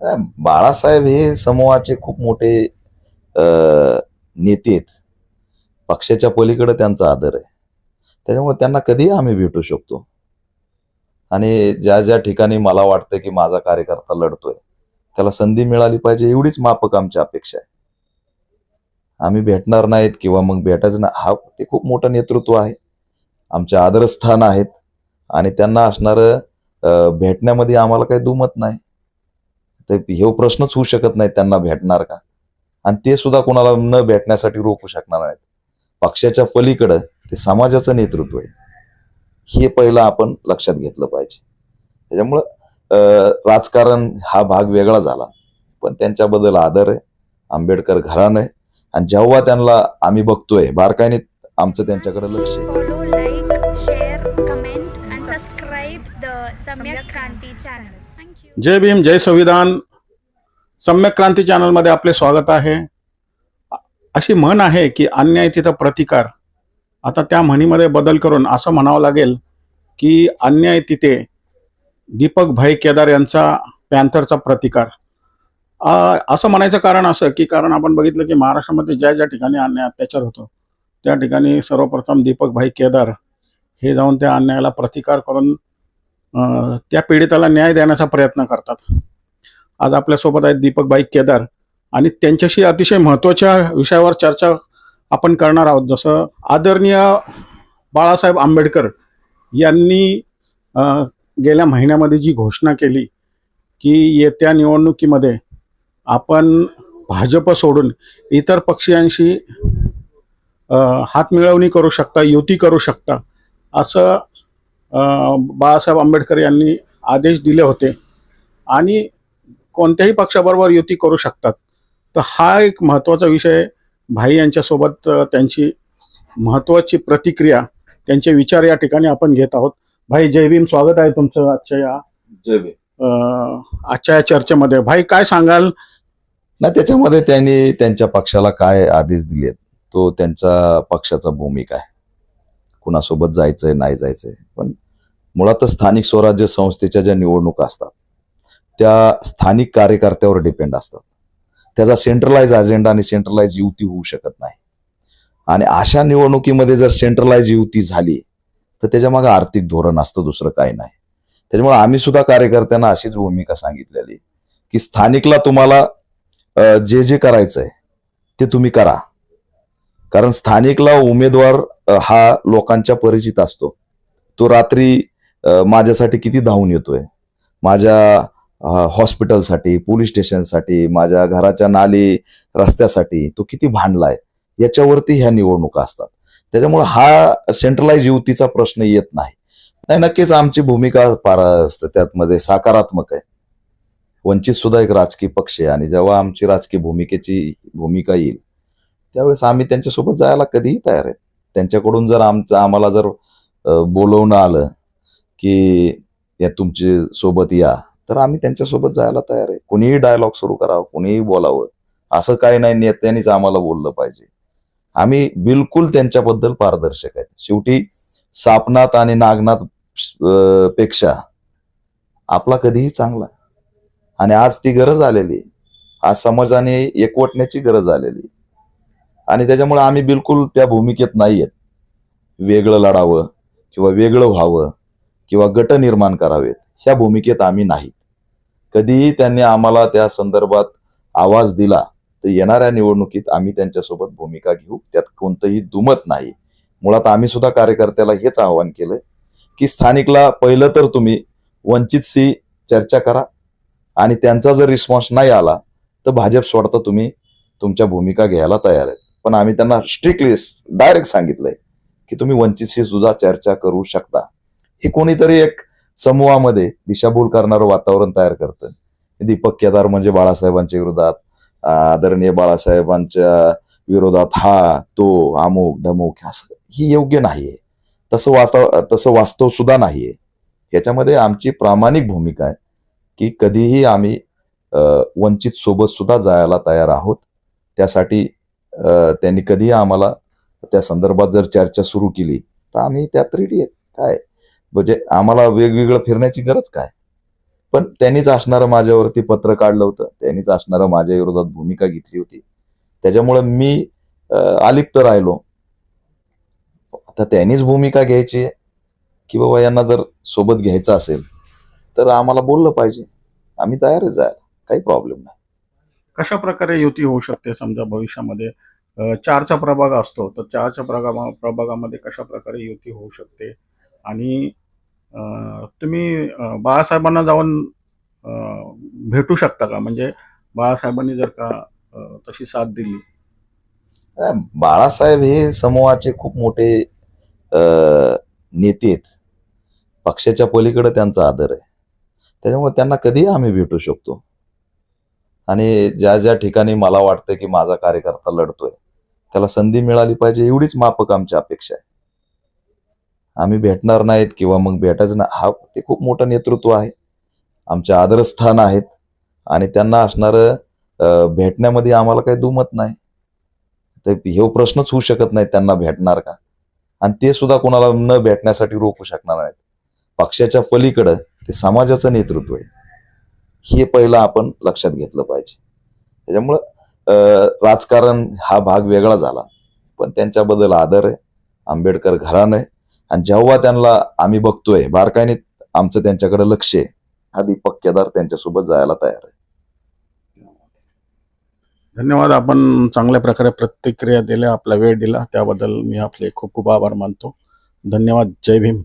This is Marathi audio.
बाळासाहेब हे समूहाचे खूप मोठे नेते आहेत. पक्षाच्या पलीकडे त्यांचा आदर आहे. त्याच्यामुळे त्यांना कधीही आम्ही भेटू शकतो. आणि ज्या ज्या ठिकाणी मला वाटतं की माझा कार्यकर्ता लढतोय त्याला संधी मिळाली पाहिजे एवढीच माफक आमची अपेक्षा आहे. आम्ही भेटणार नाहीत किंवा मग भेटायचं ना हा ते खूप मोठं नेतृत्व आहे. आमचे आदरस्थान आहेत. आणि त्यांना असणारं भेटण्यामध्ये आम्हाला काही दुमत नाही. तर हे प्रश्नच होऊ शकत नाही त्यांना भेटणार का? आणि ते सुद्धा कोणाला न भेटण्यासाठी रोखू शकणार नाहीत. पक्षाच्या पलीकडं ते समाजाचं नेतृत्व आहे. हे पहिलं आपण लक्षात घेतलं पाहिजे. त्याच्यामुळं अं, राजकारण हा भाग वेगळा झाला. पण त्यांच्याबद्दल आदर आहे. आंबेडकर घराणं आहे. आणि जेव्हा त्यांना आम्ही बघतोय बारकाईने आमचं त्यांच्याकडे लक्ष आहे. जय भीम जय संविधान. सम्यक क्रांती चॅनलमध्ये आपले स्वागत आहे. अशी म्हण आहे की अन्याय तिथं प्रतिकार. आता त्या म्हणीमध्ये बदल करून असं म्हणावं लागेल की अन्याय तिथे दीपक भाई केदार यांचा पॅन्थरचा प्रतिकार. असं म्हणायचं कारण असं की कारण आपण बघितलं की महाराष्ट्रामध्ये ज्या ज्या ठिकाणी अन्याय अत्याचार होतो त्या ठिकाणी सर्वप्रथम दीपक भाई केदार हे जाऊन त्या अन्यायाला प्रतिकार करून त्या पीडिताला न्याय देण्याचा प्रयत्न करतात. आज आपल्यासोबत आहेत दीपकबाई केदार आणि त्यांच्याशी अतिशय महत्त्वाच्या विषयावर चर्चा आपण करणार आहोत. जसं आदरणीय बाळासाहेब आंबेडकर यांनी गेल्या महिन्यामध्ये जी घोषणा केली की येत्या निवडणुकीमध्ये आपण भाजप सोडून इतर पक्षीयांशी हातमिळवणी करू शकता युती करू शकता असं बाळासाहेब आंबेडकर यांनी आदेश दिले होते. आणि कोणत्याही पक्षाबरोबर युती करू शकतात. तर हा एक महत्त्वाचा विषय भाई यांच्यासोबत त्यांची महत्त्वाची प्रतिक्रिया त्यांचे विचार या ठिकाणी आपण घेत आहोत. भाई जय भीम. स्वागत आहे तुमचं आजच्या या अ, आजच्या या चर्चेमध्ये. भाई काय सांगाल? नाही त्याच्यामध्ये त्यांनी त्यांच्या पक्षाला काय आदेश दिलेत? तो त्यांचा पक्षाचा भूमिका आहे. कुणासोबत जायचंय नाही जायचंय. पण मुळातच स्थानिक स्वराज्य संस्थेच्या ज्या निवडणुका असतात त्या स्थानिक कार्यकर्त्यावर डिपेंड असतात. त्याचा सेंट्रलाइज अजेंडा आणि सेंट्रलाइज युती होऊ शकत नाही. आणि अशा निवडणुकीमध्ये जर सेंट्रलाइज युती झाली तर त्याच्यामागे आर्थिक धोरण असतं दुसरं काही नाही. त्याच्यामुळे आम्ही सुद्धा कार्यकर्त्यांना अशीच भूमिका सांगितलेली की स्थानिकला तुम्हाला जे जे करायचंय ते तुम्ही करा. कारण स्थानिकला उमेदवार हा लोकांच्या परिचित असतो. तो रात्री माझ्यासाठी किती धावून येतोय? माझ्या हॉस्पिटलसाठी पोलीस स्टेशनसाठी माझ्या घराच्या नाली रस्त्यासाठी तो किती भांडलाय? याच्यावरती ह्या निवडणुका असतात. त्याच्यामुळे हा सेंट्रलाइज युतीचा प्रश्न येत नाही. नाही नक्कीच आमची भूमिका पार असते त्यातमध्ये सकारात्मक आहे. वंचित सुद्धा एक राजकीय पक्ष आहे आणि जेव्हा आमची राजकीय भूमिकेची भूमिका येईल त्यावेळेस आम्ही त्यांच्यासोबत जायला कधीही तयार आहेत. त्यांच्याकडून जर आमचं आम्हाला जर बोलवणं आलं की या तुमचे सोबत या तर आम्ही त्यांच्यासोबत जायला तयार आहे. कुणीही डायलॉग सुरू करावं कुणीही बोलावं असं काही नाही नेत्यांनीच आम्हाला बोललं पाहिजे. आम्ही बिलकुल त्यांच्याबद्दल पारदर्शक आहेत. शेवटी सापनाथ आणि नागनाथपेक्षा आपला कधीही चांगला. आणि आज ती गरज आलेली आहे. आज समाजाने एकवटण्याची गरज आलेली आहे. आणि त्याच्यामुळे आम्ही बिलकुल त्या भूमिकेत नाही आहेत वेगळं लढावं किंवा वेगळं व्हावं किंवा गट निर्माण करावेत ह्या भूमिकेत आम्ही नाहीत. कधीही त्यांनी आम्हाला त्या संदर्भात आवाज दिला तर येणाऱ्या निवडणुकीत आम्ही त्यांच्यासोबत भूमिका घेऊ त्यात कोणतंही दुमत नाही. मुळात आम्ही सुद्धा कार्यकर्त्याला हेच आवाहन केलंय की स्थानिकला पहिलं तर तुम्ही वंचितशी चर्चा करा आणि त्यांचा जर रिस्पॉन्स नाही आला तर भाजप सोडता तुम्ही तुमच्या भूमिका घ्यायला तयार आहेत. पण आम्ही त्यांना स्ट्रिक्टली डायरेक्ट सांगितलंय की तुम्ही वंचितशी सुद्धा चर्चा करू शकता. हे कोणीतरी एक समूहामध्ये दिशाभूल करणारं वातावरण तयार करतं. दीपक केदार म्हणजे बाळासाहेबांच्या विरोधात आदरणीय बाळासाहेबांच्या विरोधात हा तो अमुक ढमुक असं ही योग्य नाहीये. तसं वास्तव तसं वास्तव सुद्धा नाहीये. याच्यामध्ये आमची प्रामाणिक भूमिका आहे की कधीही आम्ही वंचित सोबत सुद्धा जायला तयार आहोत. त्यासाठी त्यांनी कधीही आम्हाला त्या संदर्भात जर चर्चा सुरू केली तर आम्ही त्यात रेडी आहेत. काय? म्हणजे आम्हाला वेगवेगळं फिरण्याची गरज काय? पण त्यांनीच असणारं माझ्यावरती पत्र काढलं होतं. त्यांनीच असणारं माझ्या विरोधात भूमिका घेतली होती. त्याच्यामुळे मी अलिप्त राहिलो. आता त्यांनीच भूमिका घ्यायची की बाबा यांना जर सोबत घ्यायचं असेल तर आम्हाला बोललं पाहिजे. आम्ही तयारच आहे. काही प्रॉब्लेम नाही. कशा प्रकारे युती होऊ शकते समजा भविष्यामध्ये? चारचा प्रभाग असतो तर चारच्या प्रभागा प्रभागामध्ये कशा प्रकारे युती होऊ शकते? आणि तुम्ही बाळासाहेबांना जाऊन भेटू शकता का? म्हणजे बाळासाहेबांनी जर का तशी साथ दिली. बाळासाहेब हे समूहाचे खूप मोठे नेते आहेत. पक्षाच्या पलीकडे त्यांचा आदर आहे. त्याच्यामुळे त्यांना कधीही आम्ही भेटू शकतो. आणि ज्या ज्या ठिकाणी मला वाटतं की माझा कार्यकर्ता लढतोय त्याला संधी मिळाली पाहिजे एवढीच माफक आमची अपेक्षा आहे. आम्ही भेटणार नाहीत किंवा मग भेटायचं ना हा ते खूप मोठं नेतृत्व आहे. आमचे आदरस्थान आहेत आणि त्यांना असणारं भेटण्यामध्ये आम्हाला काही दुमत नाही. तर हे प्रश्नच होऊ शकत नाही त्यांना भेटणार का? आणि ते सुद्धा कोणाला न भेटण्यासाठी रोखू शकणार नाहीत. पक्षाच्या पलीकडं ते समाजाचं नेतृत्व आहे. हे पहिलं आपण लक्षात घेतलं पाहिजे. त्याच्यामुळं राजकारण हा भाग वेगळा झाला. पण त्यांच्याबद्दल आदर आहे. आंबेडकर घराणं आहे. आणि जेव्हा त्यांना आम्ही बघतोय बारकाईने आमचं त्यांच्याकडे लक्ष आहे. हा दीपक केदार त्यांच्यासोबत जायला तयार आहे. धन्यवाद. आपण चांगल्या प्रकारे प्रतिक्रिया दिल्या आपला वेळ दिला. त्याबद्दल मी आपले खूप खूप आभार मानतो. धन्यवाद. जय भीम.